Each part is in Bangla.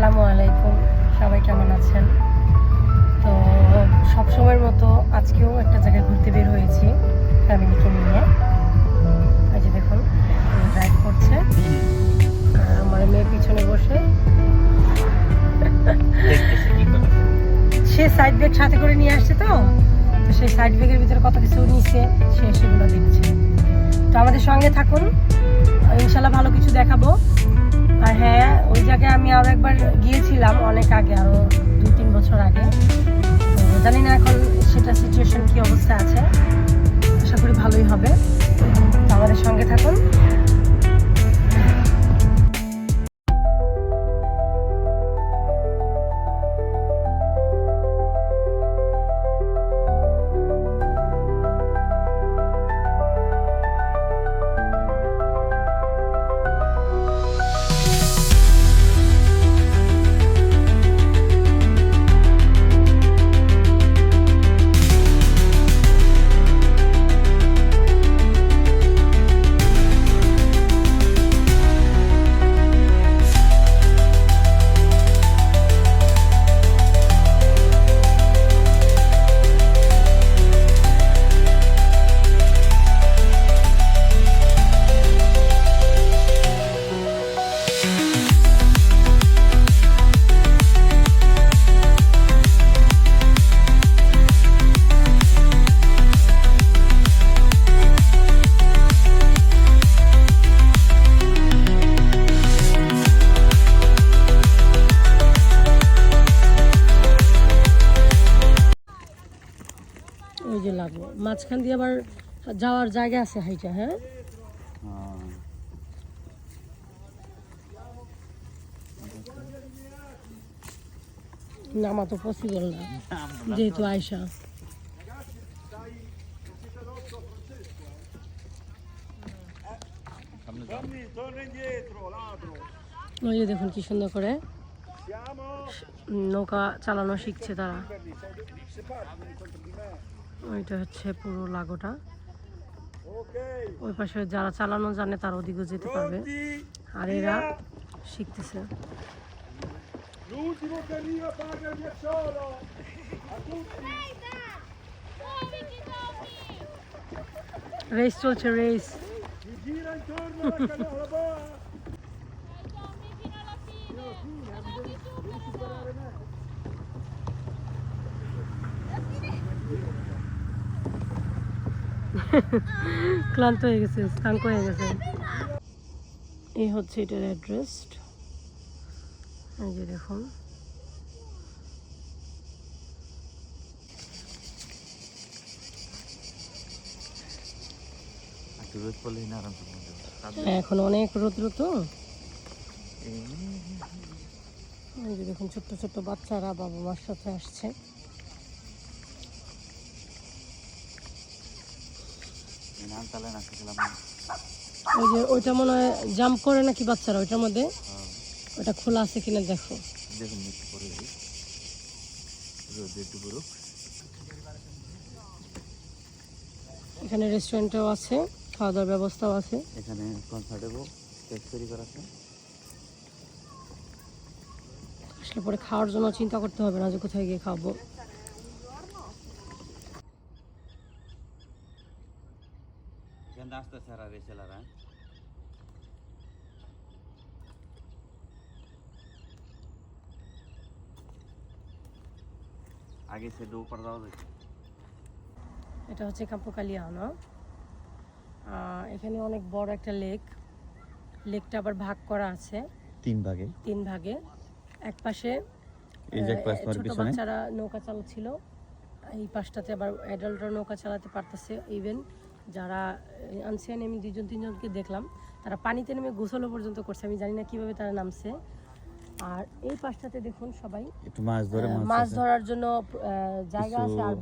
আসসালামু আলাইকুম। সবাই কেমন আছেন? তো সবসময়ের মতো আজকেও একটা জায়গায় ঘুরতে বের হয়েছি ফ্যামিলিকে নিয়ে। এই যে দেখুন ড্রাইভ করছে। আমার মেয়ে পিছনে বসে। সে সাইড ব্যাগ সাথে করে নিয়ে আসছে তো। তো সেই সাইড ব্যাগের ভিতরে কত কিছু নিছে সে সেগুলো দেখছে। তো আমাদের সঙ্গে থাকুন। ইনশাল্লাহ ভালো কিছু দেখাবো। হ্যাঁ ওই জায়গায় আমি আরও একবার গিয়েছিলাম অনেক আগে আরও দু তিন বছর আগে। জানি না এখন সেটা সিচুয়েশন কি অবস্থা আছে। আশা করি ভালোই হবে। আমাদের সঙ্গে থাকুন। লাগবো মাঝখান দিয়ে আবার যাওয়ার জায়গা আছে হাইটা হ্যাঁ। নামা তো পসিবল না, যেহেতু আয়সা. ওই দেখুন কি সুন্দর করে নৌকা চালানো শিখছে তারা ওইটা হচ্ছে পুরো লাগোটা। ওই পাশে যারা চালানো জানে তার ওদিকে যেতে পারবে। আর এরা শিখতেছে। রেস চলছে রেস ক্লান্ত হয়ে গেছে স্থাঙ্ক হয়ে গেছে এই হচ্ছে এটার অ্যাড্রেস এই যে দেখুন। কাঁদবে। এখন অনেক রৌদ্র তো দেখুন ছোট্ট ছোট্ট বাচ্চারা বাবা মার সাথে আসছে এই নাম চালায় না শিখলাম না। ওই যে ওইটা মনে হয় জাম্প করে নাকি বাচ্চারা ওইটার মধ্যে? ওটা খোলা আছে কিনা দেখো। দেখুন একটু পরে একটু পড়ুক। এখানে রেস্টুরেন্টও আছে খাওয়া দাওয়ার ব্যবস্থাও আছে। এখানে কমফোর্টেবল স্টেজ তৈরি করা আছে। আসলে পরে খাওয়ার জন্য চিন্তা করতে হবে না যে কোথায় গিয়ে খাব। এখানে আস্তে সারা রেসেলারা আগে সে যায় এটা হচ্ছে কাম্পকালিয়ানো এখানে অনেক বড় একটা লেক। লেকটা আবার ভাগ করা আছে। তিন ভাগে। তিন ভাগে। এক পাশে ছোট বাচ্চারা নৌকা চালাচ্ছিল। এই পাশটাতে আবার অ্যাডাল্টরা নৌকা চালাতে পারতেছে ইভেন যারা আনসিয়ান আমি দুজন তিনজনকে দেখলাম তারা পানিতে নেমে গোসলও পর্যন্ত করছে। আমি জানি না কীভাবে তারা নামছে। আর এই পাশটাতে দেখুন সবাই মাছ ধরে মাছ ধরার জন্য জায়গা আছে আর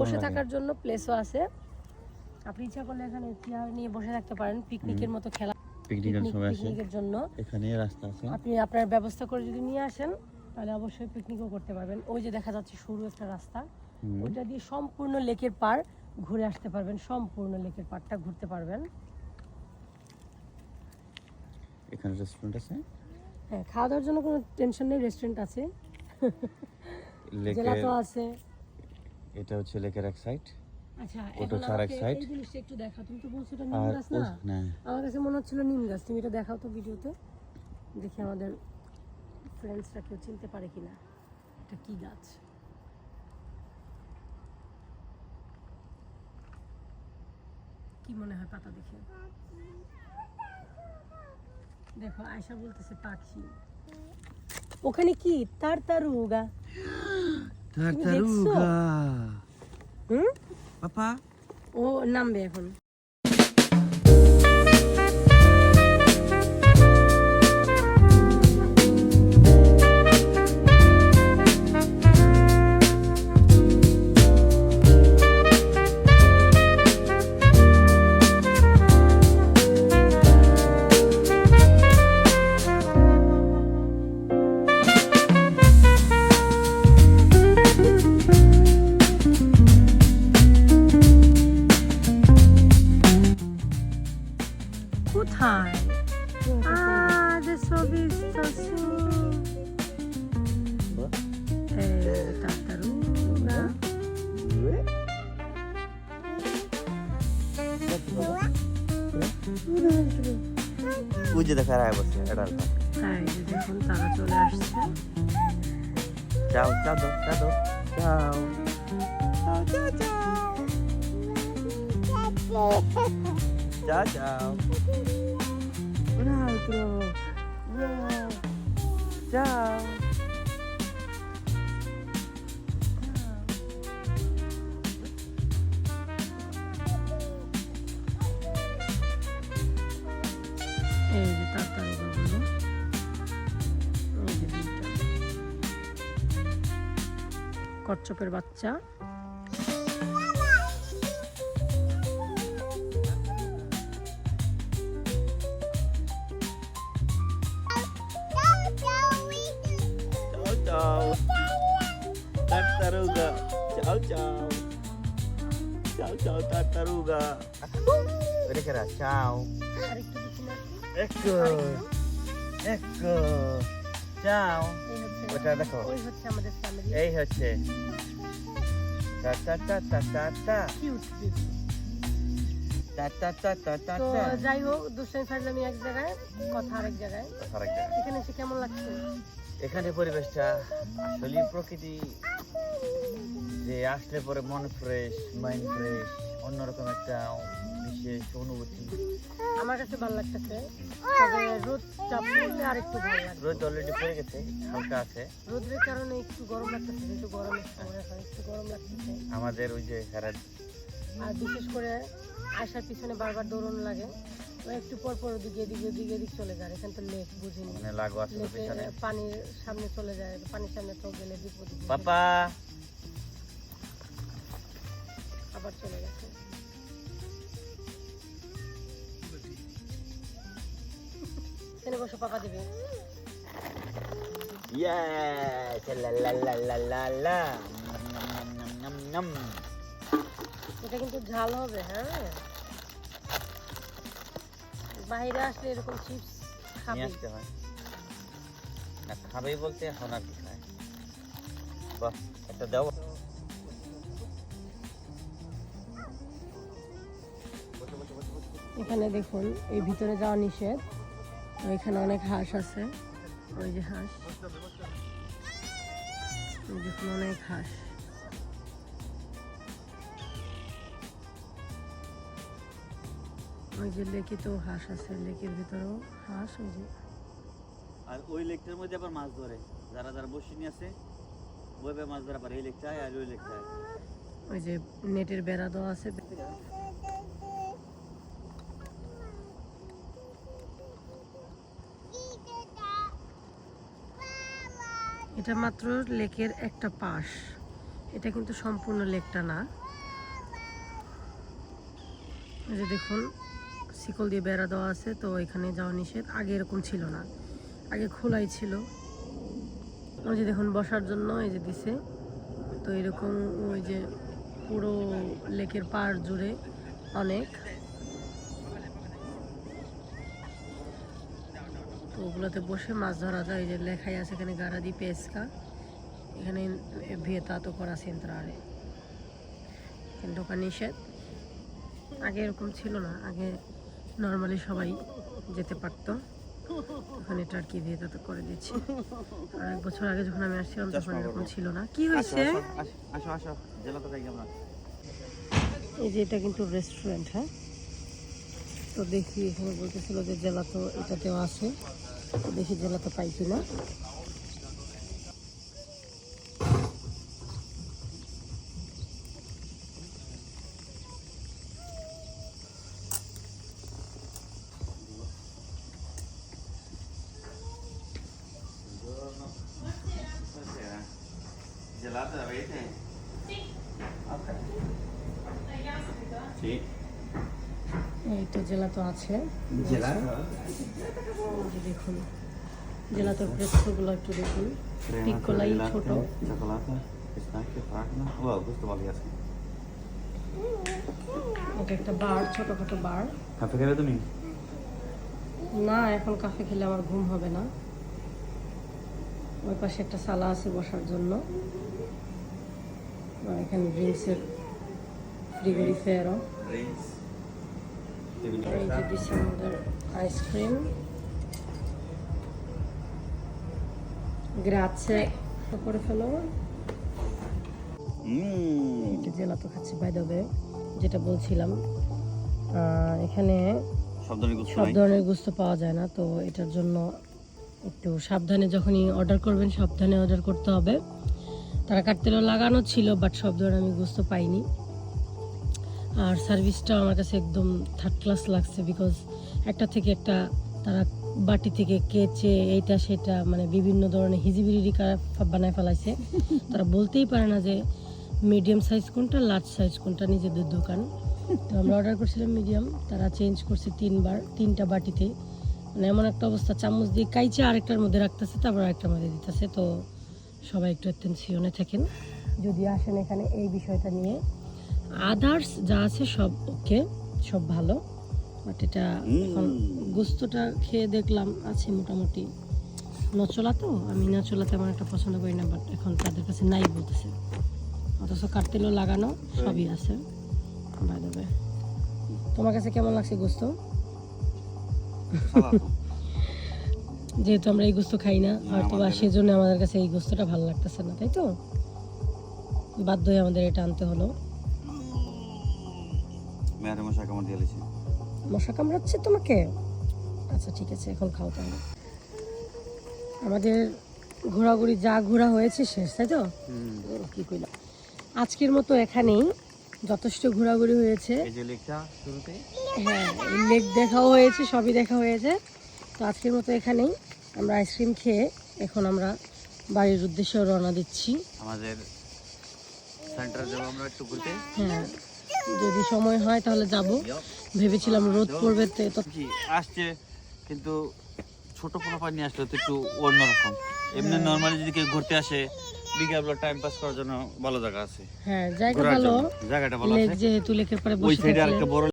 বসে-। থাকার জন্য প্লেসও আছে। আপনি ইচ্ছা করলে এখানে চেয়ার নিয়ে বসে থাকতে পারেন পিকনিকের মতো খেলা পিকনিকের সময় আসে পিকনিকের জন্য। এখানে রাস্তা আছে। আপনি আপনার ব্যবস্থা করে যদি নিয়ে আসেন তাহলে অবশ্যই পিকনিকও করতে পারবেন। ওই যে দেখা যাচ্ছে সরু একটা রাস্তা। ওইটা দিয়ে সম্পূর্ণ লেকের পার ঘুরে আসতে পারবেন সম্পূর্ণ লেকের পাড়টা ঘুরতে পারবেন। এখানে রেস্টুরেন্ট আছে? হ্যাঁ খাওয়া দাওয়ার জন্য কোনো টেনশন নেই রেস্টুরেন্ট আছে। লেকের জেলাতো আছে। এটা হচ্ছে লেকের এক সাইড আচ্ছা ওটা হচ্ছে আরেক আমাকে side। এই জিনিসটা একটু দেখাও তুমি তো বলছো এটা নিম গাছ না? না। আমার কাছে মনে হচ্ছিল নিম গাছ তুমি এটা দেখাও তো ভিডিওতে। দেখি আমাদের ফ্রেন্ডসরা কেউ চিনতে পারে কিনা এটা কি গাছ? কি মনে হয় পাতা দেখে? দেখো আয়সা বলতেছে পাখি। ওখানে কি? তার তারুগা দেখছ? হুম? পাপা? ও নামবে এখন। ওই যে দেখা রায় বসে এডালটা হ্যাঁ এই যে দেখুন তারা চলে আসছে যাও যাও দাও যাও দাও যাও যাও যাও Un altro. যাও যাও এই যে এই যে দুইটা কচ্ছপের বাচ্চা. Tartaruga. Ciao ciao. Ciao ciao tartaruga. Vedi che ciao. Ciao. এই হচ্ছে ওটা দেখো। এই হচ্ছে টা টা টা টা টা টা যাই হোক দুষ্টাই ফাজলামি এক জায়গায় কথা আরেক জায়গায়। আরেক জায়গায়। এখানে এসে কেমন লাগছে? এখানে পরিবেশটা আসলে প্রকৃতি। যে আসলে পরে মন ফ্রেশ মাইন্ড ফ্রেশ অন্যরকম একটা বিশেষ অনুভূতি। আমার কাছে ভালো লাগতেছে। পড়লে আর একটু ভালো রোদ অলরেডি পড়ে গেছে হালকা আছে। রোদের কারণে একটু গরম লাগতেছে যেহেতু গরমের সময় এখন একটু গরম লাগতেছে। আমাদের ওই যে আর বিশেষ করে আসার পিছনে বারবার দৌড়ানো লাগে। একটু পর পর ওদিকে এদিকে ওদিকে এদিক চলে যায় এখানে তো লেক বুঝিনি। মানে লাগো আছে তো পানির সামনে চলে যায় পানির সামনে তো গেলে দিক ওদিক বুঝি। আবার চলে গেছে। এখানে বসে পাপা দিবে। এটা কিন্তু ঝাল হবে হ্যাঁ। বাইরে আসলে এরকম চিপস খাবে। আসতে হয়। না খাবেই বলতে এখন আর কি খায়। বাহ একটা দাও এখানে দেখুন এই ভিতরে যাওয়া নিষেধ। এখানে অনেক হাঁস আছে। ওই যে হাঁস। দেখুন অনেক হাঁস। ওই যে লেকে তো হাঁস আছে লেকের ভিতরেও হাঁস ওই যে। আর ওই লেকটার মধ্যে আবার মাছ ধরে। যারা যারা বসে নিয়ে আছে ওইভাবে মাছ ধরা পারে এই লেকটায় আর ওই লেকটায়। ওই যে নেটের বেড়া দেওয়া আছে। এটা মাত্র লেকের একটা পাশ। এটা কিন্তু সম্পূর্ণ লেকটা না। যে দেখুন, শিকল দিয়ে বেড়া দেওয়া আছে, তো এখানে যাওয়া নিষেধ। আগে এরকম ছিল না। আগে খোলাই ছিল। ওই যে দেখুন, বসার জন্য এই যে দিছে। তো এরকম ওই যে পুরো লেকের পাড় জুড়ে অনেক। তো ওগুলোতে বসে মাছ ধরা যায় যে লেখাই আছে এখানে গাড়া দি পেসকা এখানে ভিয়েতাতো করা সেন্ট্রারে কিন্তু ওখানে নিষেধ। আগে এরকম ছিল না আগে নর্মালি সবাই যেতে পারতো। ওখানে এটা আর কি ভিয়েতাতো করে দিচ্ছে। আর এক বছর আগে যখন আমি আসছিলাম তখন এরকম ছিল না। কি হয়েছে? তো এই যে এটা কিন্তু রেস্টুরেন্ট হ্যাঁ? তো দেখি, এখানে বলতেছিল যে জেলা তো এটাতেও আছে দেখি জেলা তো পাই কিনা avete? তো জেলা তো আছে? দেখুন জেলা তো প্রেসগুলো একটু দেখুন। পিকোলাই ছোট. এটা একটা বার ছোটখাটো বার। che vedo mi? না এখন কাফে খেলে আমার ঘুম হবে না। ওই পাশে একটা সালা আছে বসার জন্য। এখানে ড্রিঙ্কসের ফ্রিগোরিফেরও Drinks. আইসক্রিম করে ফেলো. জেলা তো খাচ্ছি বাই দেবে যেটা বলছিলাম। এখানে সব ধরনের গুস্ত পাওয়া যায় না তো এটার জন্য একটু সাবধানে যখনই অর্ডার করবেন সাবধানে অর্ডার করতে হবে। তারা কাটতেও লাগানো ছিল বাট সব ধরনের আমি গুস্ত পাইনি। আর সার্ভিসটা আমার কাছে একদম থার্ড ক্লাস লাগছে বিকজ একটা থেকে একটা তারা বাটি থেকে কেচে এইটা সেটা মানে বিভিন্ন ধরনের হিজিবিরি বানায় ফেলাইছে। তারা বলতেই পারে না যে মিডিয়াম সাইজ কোনটা লার্জ সাইজ কোনটা নিজেদের দোকান। তো আমরা অর্ডার করছিলাম মিডিয়াম তারা চেঞ্জ করছে তিনবার তিনটা বাটিতে। মানে এমন একটা অবস্থা চামচ দিয়ে কাইচে আরেকটার মধ্যে রাখতেছে তারপর আরেকটার মধ্যে দিতেছে। তো সবাই একটু অ্যাটেনশনে থাকেন। যদি আসেন এখানে এই বিষয়টা নিয়ে। আদার্স যা আছে সব ওকে সব ভালো। বাট এটা এখন গুস্তটা খেয়ে দেখলাম আছে মোটামুটি। নচলা তো আমি নচলা তেমন একটা পছন্দ করি না বাট এখন তাদের কাছে নাই বলতেছে। অথচ কার্তেলও লাগানো সবই আছে বাই দেবে তোমার কাছে কেমন লাগছে গোস্ত? যেহেতু আমরা এই গোস্ত খাই না হয়তো বা সেজন্য আমাদের কাছে এই গোস্তটা ভালো লাগতেছে না তাই তো? বাধ্য হয়ে আমাদের এটা আনতে হলো। মেয়ারে মশা কামড় দিয়ে লিছে মশা কামড়াচ্ছে তোমাকে? আচ্ছা ঠিক আছে এখন খাও তাহলে। আমাদের ঘোরাঘুরি যা ঘোরা হয়েছে শেষ তাই তো? কি কইলাম। আজকের মতো এখানেই যথেষ্ট ঘোরাঘুরি হয়েছে। এই যে লেখা শুরুতে? হ্যাঁ লেক দেখাও হয়েছে সবই দেখা হয়েছে। তো আজকের মতো এখানেই আমরা আইসক্রিম খেয়ে এখন আমরা বাড়ির উদ্দেশ্যে রওনা দিচ্ছি। আমাদের সেন্টার যাব আমরা একটু ঘুরতে। হ্যাঁ। যদি সময় হয় তাহলে যাব। ভেবেছিলাম রোদ পড়বে তো আসছে কিন্তু ছোট কোনো নিয়ে আসলে তো একটু অন্যরকম। এমনি নর্মালি যদি কেউ ঘুরতে আসে বিকালবেলা টাইম পাস করার জন্য ভালো জায়গা আছে। হ্যাঁ জায়গা ভালো। জায়গাটা ভালো আছে। যেহেতু লেকের পরে ওই বসে সাইডে আরেকটা বড়